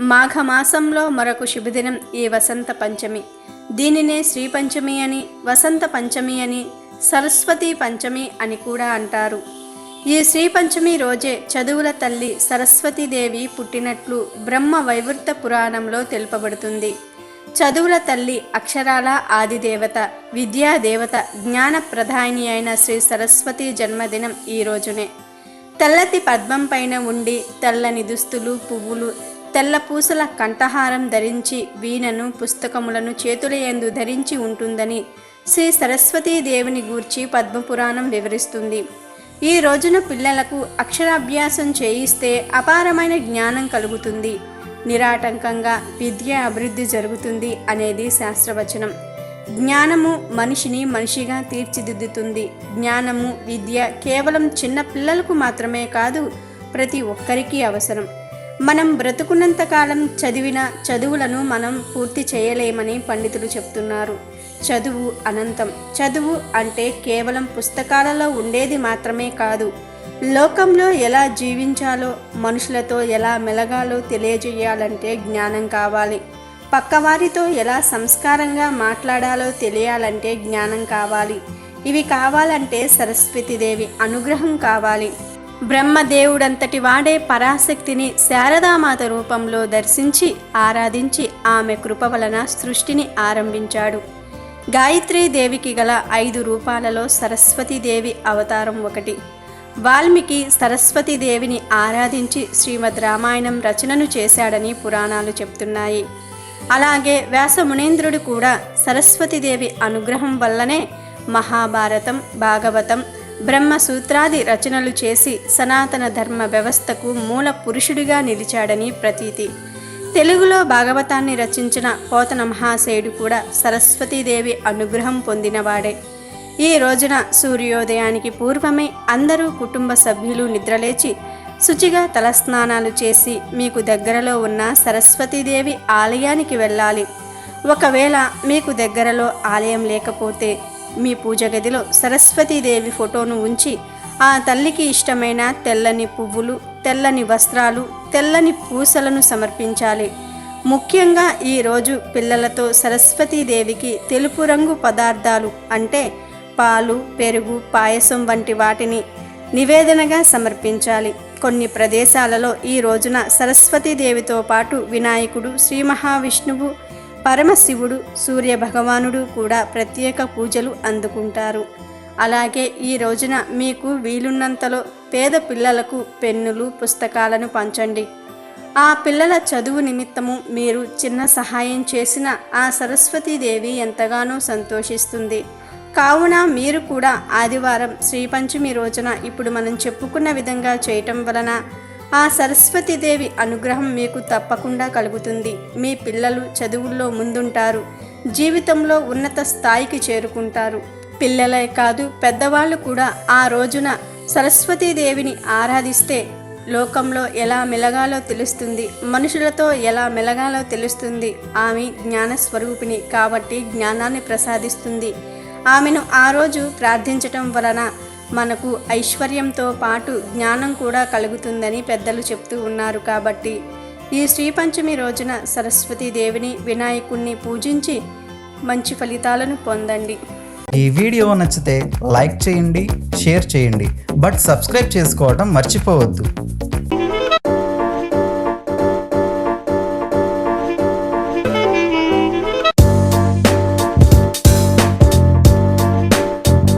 మాఘమాసంలో మరొక శుభదినం ఈ వసంత పంచమి. దీనినే శ్రీ పంచమి అని వసంత పంచమి అని సరస్వతి పంచమి అని కూడా అంటారు. ఈ శ్రీ పంచమి రోజే చదువుల తల్లి సరస్వతీదేవి పుట్టినట్లు బ్రహ్మ వైవృత పురాణంలో తెలుపబడుతుంది. చదువుల తల్లి అక్షరాల ఆదిదేవత విద్యాదేవత జ్ఞాన ప్రధాని అయిన శ్రీ సరస్వతి జన్మదినం ఈ రోజునే. తెల్లటి పద్మం పైన ఉండి తెల్లని దుస్తులు పువ్వులు తెల్ల పూసల కంఠహారం ధరించి వీణను పుస్తకములను చేతుల యందు ధరించి ఉంటుందని శ్రీ సరస్వతీ దేవుని గూర్చి పద్మపురాణం వివరిస్తుంది. ఈ రోజున పిల్లలకు అక్షరాభ్యాసం చేయిస్తే అపారమైన జ్ఞానం కలుగుతుంది. నిరాటంకంగా విద్య అభివృద్ధి జరుగుతుంది అనేది శాస్త్రవచనం. జ్ఞానము మనిషిని మనిషిగా తీర్చిదిద్దుతుంది. జ్ఞానము విద్య కేవలం చిన్న పిల్లలకు మాత్రమే కాదు ప్రతి ఒక్కరికి అవసరం. మనం బ్రతుకున్నంత కాలం చదివిన చదువులను మనం పూర్తి చేయలేమని పండితులు చెప్తున్నారు. చదువు అనంతం. చదువు అంటే కేవలం పుస్తకాలలో ఉండేది మాత్రమే కాదు. లోకంలో ఎలా జీవించాలో మనుషులతో ఎలా మెలగాలో తెలియజేయాలంటే జ్ఞానం కావాలి. పక్కవారితో ఎలా సంస్కారంగా మాట్లాడాలో తెలియాలంటే జ్ఞానం కావాలి. ఇవి కావాలంటే సరస్వతిదేవి అనుగ్రహం కావాలి. బ్రహ్మదేవుడంతటి వాడే పరాశక్తిని శారదామాత రూపంలో దర్శించి ఆరాధించి ఆమె కృప వలన సృష్టిని ఆరంభించాడు. దేవికి గల ఐదు రూపాలలో సరస్వతీదేవి అవతారం ఒకటి. వాల్మీకి సరస్వతీదేవిని ఆరాధించి శ్రీమద్ రామాయణం రచనను చేశాడని పురాణాలు చెప్తున్నాయి. అలాగే వ్యాసమునేంద్రుడు కూడా సరస్వతీదేవి అనుగ్రహం వల్లనే మహాభారతం భాగవతం బ్రహ్మసూత్రాది రచనలు చేసి సనాతన ధర్మ వ్యవస్థకు మూల పురుషుడిగా నిలిచాడని ప్రతీతి. తెలుగులో భాగవతాన్ని రచించిన పోతన మహాశయుడు కూడా సరస్వతీదేవి అనుగ్రహం పొందినవాడే. ఈ రోజున సూర్యోదయానికి పూర్వమే అందరూ కుటుంబ సభ్యులు నిద్రలేచి శుచిగా తలస్నానాలు చేసి మీకు దగ్గరలో ఉన్న సరస్వతీదేవి ఆలయానికి వెళ్ళాలి. ఒకవేళ మీకు దగ్గరలో ఆలయం లేకపోతే మీ పూజ గదిలో సరస్వతీదేవి ఫోటోను ఉంచి ఆ తల్లికి ఇష్టమైన తెల్లని పువ్వులు తెల్లని వస్త్రాలు తెల్లని పూసలను సమర్పించాలి. ముఖ్యంగా ఈరోజు పిల్లలతో సరస్వతీదేవికి తెలుపు రంగు పదార్థాలు అంటే పాలు పెరుగు పాయసం వంటి వాటిని నివేదనగా సమర్పించాలి. కొన్ని ప్రదేశాలలో ఈ రోజున సరస్వతీదేవితో పాటు వినాయకుడు శ్రీ మహావిష్ణువు పరమశివుడు సూర్య భగవానుడు కూడా ప్రత్యేక పూజలు అందుకుంటారు. అలాగే ఈ రోజున మీకు వీలున్నంతలో పేద పిల్లలకు పెన్నులు పుస్తకాలను పంచండి. ఆ పిల్లల చదువు నిమిత్తము మీరు చిన్న సహాయం చేసిన ఆ సరస్వతీదేవి ఎంతగానో సంతోషిస్తుంది. కావున మీరు కూడా ఆదివారం శ్రీ పంచమి రోజున ఇప్పుడు మనం చెప్పుకున్న విధంగా చేయటం వలన ఆ సరస్వతీదేవి అనుగ్రహం మీకు తప్పకుండా కలుగుతుంది. మీ పిల్లలు చదువుల్లో ముందుంటారు. జీవితంలో ఉన్నత స్థాయికి చేరుకుంటారు. పిల్లలే కాదు పెద్దవాళ్ళు కూడా ఆ రోజున సరస్వతీదేవిని ఆరాధిస్తే లోకంలో ఎలా మెలగాలో తెలుస్తుంది. మనుషులతో ఎలా మెలగాలో తెలుస్తుంది. ఆమె జ్ఞానస్వరూపిణి కాబట్టి జ్ఞానాన్ని ప్రసాదిస్తుంది. ఆమెను ఆ రోజు ప్రార్థించటం వలన మనకు ఐశ్వర్యంతో పాటు జ్ఞానం కూడా కలుగుతుందని పెద్దలు చెప్తూ ఉన్నారు కాబట్టి ఈ శ్రీ పంచమి రోజున సరస్వతీదేవిని వినాయకుణ్ణి పూజించి మంచి ఫలితాలను పొందండి. ఈ వీడియో నచ్చితే లైక్ చేయండి షేర్ చేయండి. బట్ సబ్స్క్రైబ్ చేసుకోవడం మర్చిపోవద్దు.